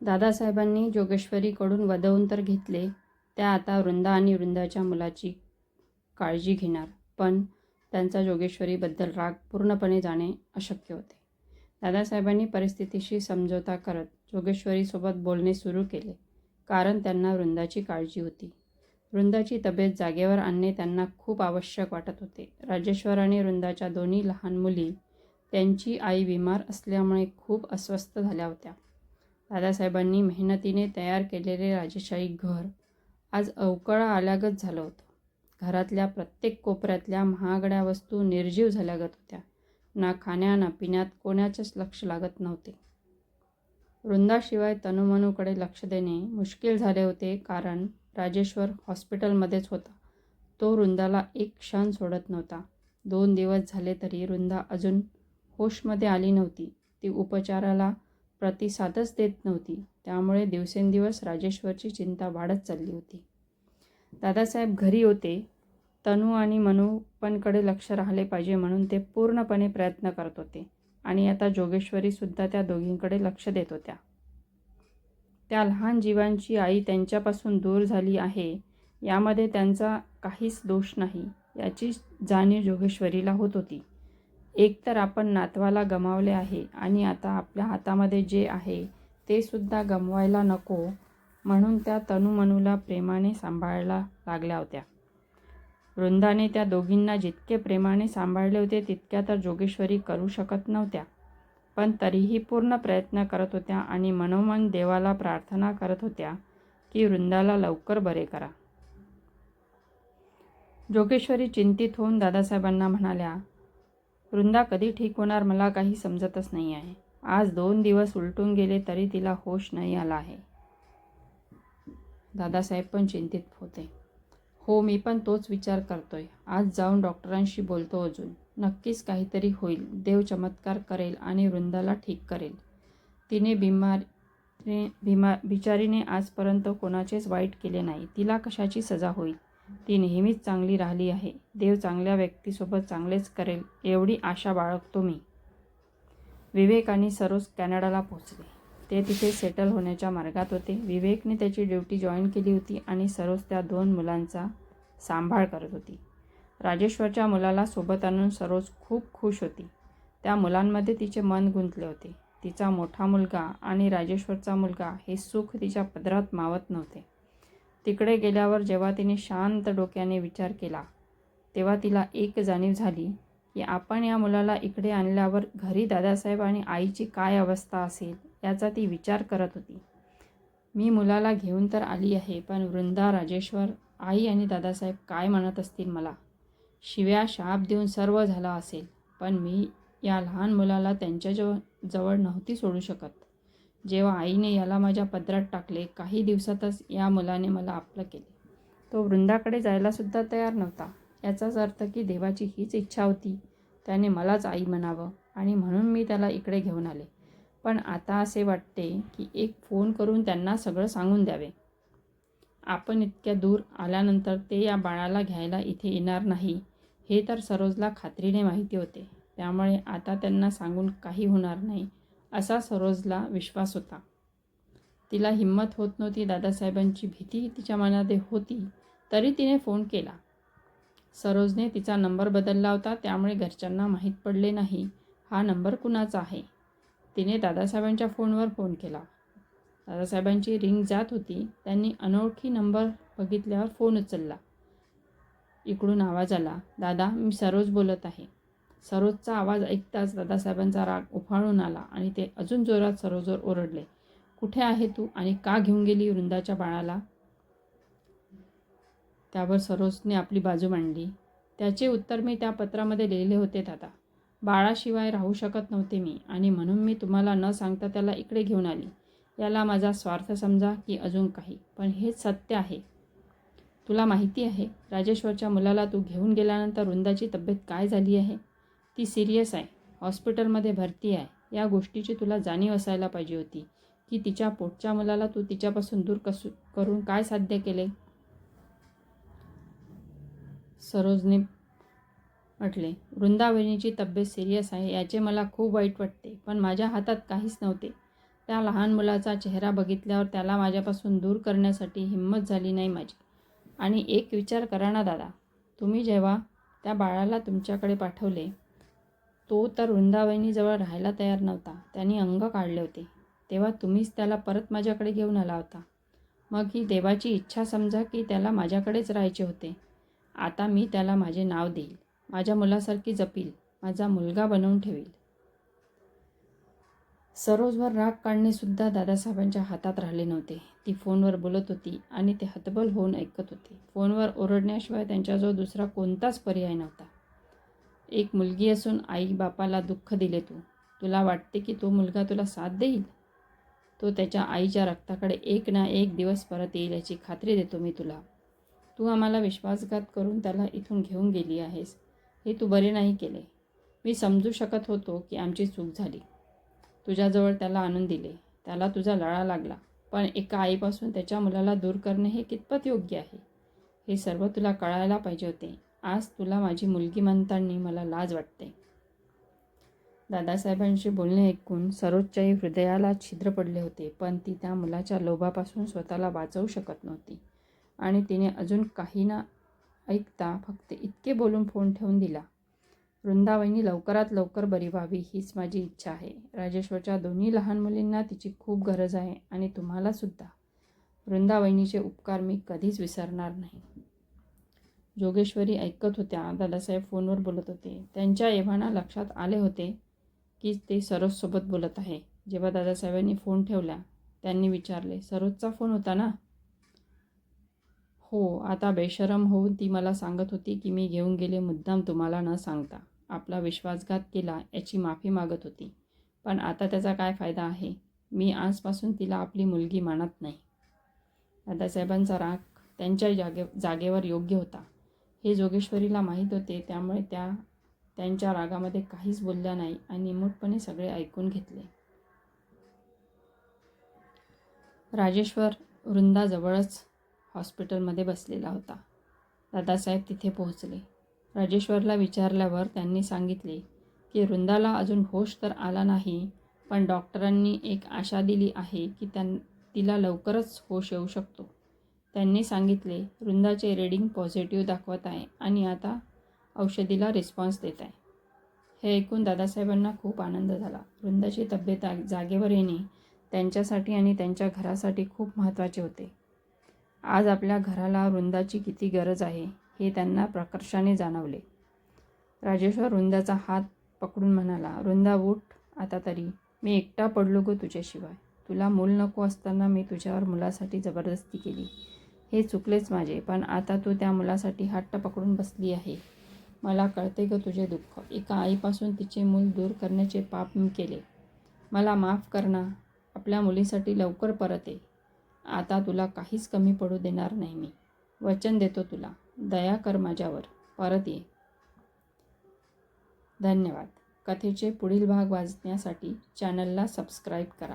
दादासाहेबांनी जोगेश्वरीकडून वदवून तर घेतले त्या आता वृंदा आणि वृंदाच्या मुलाची काळजी घेणार. पण त्यांचा जोगेश्वरीबद्दल राग पूर्णपणे जाणे अशक्य होते. दादासाहेबांनी परिस्थितीशी समझोता करत जोगेश्वरीसोबत बोलणे सुरू केले कारण त्यांना वृंदाची काळजी होती. वृंदाची तब्येत जागेवर आणणे त्यांना खूप आवश्यक वाटत होते. राजेश्वर आणि वृंदाच्या दोन्ही लहान मुली त्यांची आई बिमार असल्यामुळे खूप अस्वस्थ झाल्या होत्या. दादासाहेबांनी मेहनतीने तयार केलेले राजेशाही घर आज अवकळा आल्यागत झालं होतं. घरातल्या प्रत्येक कोपऱ्यातल्या महागड्या वस्तू निर्जीव झाल्यागत होत्या. ना खाण्या ना पिण्यात कोणाचेच लक्ष लागत नव्हते. वृंदाशिवाय तनुमनूकडे लक्ष देणे मुश्किल झाले होते कारण राजेश्वर हॉस्पिटलमध्येच होता. तो वृंदाला एक क्षण सोडत नव्हता. दोन दिवस झाले तरी वृंदा अजून होशमध्ये आली नव्हती. ती उपचाराला प्रतिसादच देत नव्हती. त्यामुळे दिवसेंदिवस राजेश्वरची चिंता वाढत चालली होती. दादासाहेब घरी होते. तनू आणि मनू पणकडे लक्ष राहिले पाहिजे म्हणून ते पूर्णपणे प्रयत्न करत होते आणि आता जोगेश्वरीसुद्धा त्या दोघींकडे लक्ष देत होत्या. त्या लहान जीवांची आई त्यांच्यापासून दूर झाली आहे. यामध्ये त्यांचा काहीच दोष नाही. याची जाणीव जोगेश्वरीला होत होती. एकतर आपण नातवाला गमावले आहे आणि आता आपल्या हातामध्ये जे आहे ते सुद्धा गमवायला नको म्हणून त्या तनुमनूला प्रेमाने सांभाळायला लागल्या होत्या. वृंदाने त्या दोघींना जितके प्रेमाने सांभाळले होते तितक्या तर जोगेश्वरी करू शकत नव्हत्या. पण तरीही पूर्ण प्रयत्न करत होत्या आणि मनोमन देवाला प्रार्थना करत होत्या की वृंदाला लवकर बरे करा. जोगेश्वरी चिंतित होऊन दादासाहेबांना म्हणाल्या वृंदा कधी ठीक होणार मला काही समजतच नाही आहे. आज दोन दिवस उलटून गेले तरी तिला होश नाही आला आहे. दादासाहेब पण चिंतित होते. हो मी पण तोच विचार करतोय. आज जाऊन डॉक्टरांशी बोलतो अजून. नक्कीच काहीतरी होईल. देव चमत्कार करेल आणि वृंदाला ठीक करेल. तिने बिमार बिमा बिचारीने आजपर्यंत कोणाचेच वाईट केले नाही. तिला कशाची सजा होईल? ती नेहमीच चांगली राहिली आहे. देव चांगल्या व्यक्तीसोबत चांगलेच करेल एवढी आशा बाळगतो मी. विवेक आणि सरोज कॅनडाला पोहोचले. ते तिथे सेटल होण्याच्या मार्गात होते. विवेकने त्याची ड्युटी जॉईन केली होती आणि सरोज त्या दोन मुलांचा सांभाळ करत होती. राजेश्वरच्या मुलाला सोबत आणून सरोज खूप खुश होती. त्या मुलांमध्ये तिचे मन गुंतले होते. तिचा मोठा मुलगा आणि राजेश्वरचा मुलगा हे सुख तिच्या पदरात मावत नव्हते. तिकडे गेल्यावर जेव्हा तिने शांत डोक्याने विचार केला तेव्हा तिला एक जाणीव झाली की आपण या मुलाला इकडे आणल्यावर घरी दादासाहेब आणि आईची काय अवस्था असेल याचा ती विचार करत होती. मी मुलाला घेऊन तर आली आहे पण वृंदा राजेश्वर आई आणि दादासाहेब काय म्हणत असतील मला? शिव्या शाप देऊन सर्व झाला असेल पण मी या लहान मुलाला त्यांच्या जवळ जवळ नव्हती सोडू शकत. जेव्हा आईने याला माझ्या पदरात टाकले काही दिवसातच या मुलाने मला आपलं केले. तो वृंदाकडे जायलासुद्धा तयार नव्हता. याचाच अर्थ की देवाची हीच इच्छा होती. त्याने मलाच आई म्हणावं आणि म्हणून मी त्याला इकडे घेऊन आले. पण आता असे वाटते की एक फोन करून त्यांना सगळं सांगून द्यावे. आपण इतक्या दूर आल्यानंतर ते या बाळाला घ्यायला इथे येणार नाही हे तर सरोजला खात्रीने माहिती होते. त्यामुळे आता त्यांना सांगून काही होणार नाही. असा सरोजला विश्वास होता. तिला हिंमत होत नव्हती दादासाहेबांची भीती तिच्या मनात होती तरी तिने फोन केला. सरोजने तिचा नंबर बदलला होता त्यामुळे घरच्यांना माहीत पडले नाही हा नंबर कुणाचा आहे? तिने दादासाहेबांच्या फोनवर फोन केला. दादासाहेबांची रिंग जात होती त्यांनी अनोळखी नंबर बघितल्यावर फोन उचलला. इकडून आवाज आला दादा मी सरोज बोलत आहे. सरोजचा आवाज ऐकताच दादासाहेबांचा राग उफाळून आला आणि ते अजून जोरात सरोजवर ओरडले. कुठे आहे तू आणि का घेऊन गेली वृंदाच्या बाळाला? त्यावर सरोजने आपली बाजू मांडली. त्याचे उत्तर मी त्या पत्रामध्ये लिहिले होते दादा. बाळाशिवाय राहू शकत नव्हते मी आणि म्हणून मी तुम्हाला न सांगता त्याला इकडे घेऊन आली. याला माझा स्वार्थ समजा की अजून काही पण हेच सत्य आहे. तुला माहिती आहे राजेश्वरच्या मुलाला तू घेऊन गेल्यानंतर वृंदाची तब्येत काय झाली आहे? ती सिरियस आहे. हॉस्पिटलमध्ये भरती आहे. या गोष्टीची तुला जाणीव असायला पाहिजे होती. की तिच्या पोटच्या मुलाला तू तिच्यापासून दूर कसू करून काय साध्य केले? सरोजने म्हटले वृंदावनीची तब्येत सिरियस आहे याचे मला खूप वाईट वाटते पण माझ्या हातात काहीच नव्हते. त्या लहान मुलाचा चेहरा बघितल्यावर त्याला माझ्यापासून दूर करण्यासाठी हिंमत झाली नाही माझी. आणि एक विचार करा ना दादा. तुम्ही जेव्हा त्या बाळाला तुमच्याकडे पाठवले तो तर वृंदावहिनीजवळ राहायला तयार नव्हता. त्यांनी अंग काढले होते. तेव्हा तुम्हीच त्याला परत माझ्याकडे घेऊन आला होता. मग ही देवाची इच्छा समजा की त्याला माझ्याकडेच राहायचे होते. आता मी त्याला माझे नाव देईल. माझ्या मुलासारखी जपील. माझा मुलगा बनवून ठेवील. सरोजवर राग काढणेसुद्धा दादासाहेबांच्या हातात राहिले नव्हते. ती फोनवर बोलत होती आणि ते हतबल होऊन ऐकत होते. फोनवर ओरडण्याशिवाय त्यांच्याजवळ दुसरा कोणताच पर्याय नव्हता. एक मुलगी असून आई बापाला दुःख दिले तू. तुला वाटते की तो मुलगा तुला साथ देईल? तो त्याच्या आईच्या रक्ताकडे एक ना एक दिवस परत येईल याची खात्री देतो मी तुला. तू आम्हाला विश्वासघात करून त्याला इथून घेऊन गेली आहेस. हे तू बरे नाही केले. मी समजू शकत होतो की आमची चूक झाली. तुझ्याजवळ त्याला आणून दिले. त्याला तुझा लळा लागला. पण एका आईपासून त्याच्या मुलाला दूर करणे हे कितपत योग्य आहे? हे सर्व तुला कळायला पाहिजे होते. आज तुला माझी मुलगी म्हणताना मला लाज वाटते. दादासाहेबांशी बोलणे ऐकून सरोजच्याही हृदयाला छिद्र पडले होते पण ती त्या मुलाच्या लोभापासून स्वतःला वाचवू शकत नव्हती. आणि तिने अजून काही ना ऐकता फक्त इतके बोलून फोन ठेवून दिला वृंदावहिनी लवकरात लवकर बरी व्हावी हीच माझी इच्छा आहे. राजेश्वरच्या दोन्ही लहान मुलींना तिची खूप गरज आहे आणि तुम्हालासुद्धा. वृंदावहिनीचे उपकार मी कधीच विसरणार नाही. जोगेश्वरी ऐकत होत्या. दादासाहेब फोनवर बोलत होते. त्यांच्या एव्हाना लक्षात आले होते की ते सरोजसोबत बोलत आहे. जेव्हा दादासाहेबांनी फोन ठेवला त्यांनी विचारले सरोजचा फोन होता ना? हो आता बेशरम होऊन ती मला सांगत होती की मी घेऊन गेले मुद्दाम तुम्हाला न सांगता. आपला विश्वासघात केला याची माफी मागत होती. पण आता त्याचा काय फायदा आहे? मी आजपासून तिला आपली मुलगी मानत नाही. दादासाहेबांचा राग त्यांच्या जागे जागेवर योग्य होता. हे जोगेश्वरीला माहीत होते त्यामुळे त्या त्यांच्या रागामध्ये काहीच बोलल्या नाही आणि निमूटपणे सगळे ऐकून घेतले. राजेश्वर वृंदाजवळच हॉस्पिटलमध्ये बसलेला होता. दादासाहेब तिथे पोहोचले. राजेश्वरला विचारल्यावर त्यांनी सांगितले की वृंदाला अजून होश तर आला नाही पण डॉक्टरांनी एक आशा दिली आहे की त्यां तिला लवकरच होश येऊ शकतो. त्यांनी सांगितले वृंदाचे रेडिंग पॉझिटिव्ह दाखवत आहे आणि आता औषधीला रिस्पॉन्स देत आहे. हे ऐकून दादासाहेबांना खूप आनंद झाला. वृंदाची तब्येत जागेवर येणे त्यांच्यासाठी आणि त्यांच्या घरासाठी खूप महत्त्वाचे होते. आज आपल्या घराला वृंदाची किती गरज आहे हे त्यांना प्रकर्षाने जाणवले. राजेश्वर वृंदाचा हात पकडून म्हणाला वृंदा उठ आता तरी. मी एकटा पडलो गो तुझ्याशिवाय. तुला मूल नको असताना मी तुझ्यावर मुलासाठी जबरदस्ती केली. हे चुकलेच माझे पण आता तू त्या मुलासाठी हट्ट पकडून बसली आहे. मला कळते ग तुझे दुःख. एका आईपासून तिचे मूल दूर करण्याचे पाप मी केले. मला माफ कर ना. आपल्या मुलीसाठी लवकर परत. ये आता तुला काहीच कमी पडू देणार नाही मी. वचन देतो तुला. दया कर माझ्यावर. परत ये. धन्यवाद. कथेचे पुढील भाग वाचण्यासाठी चॅनलला सबस्क्राईब करा.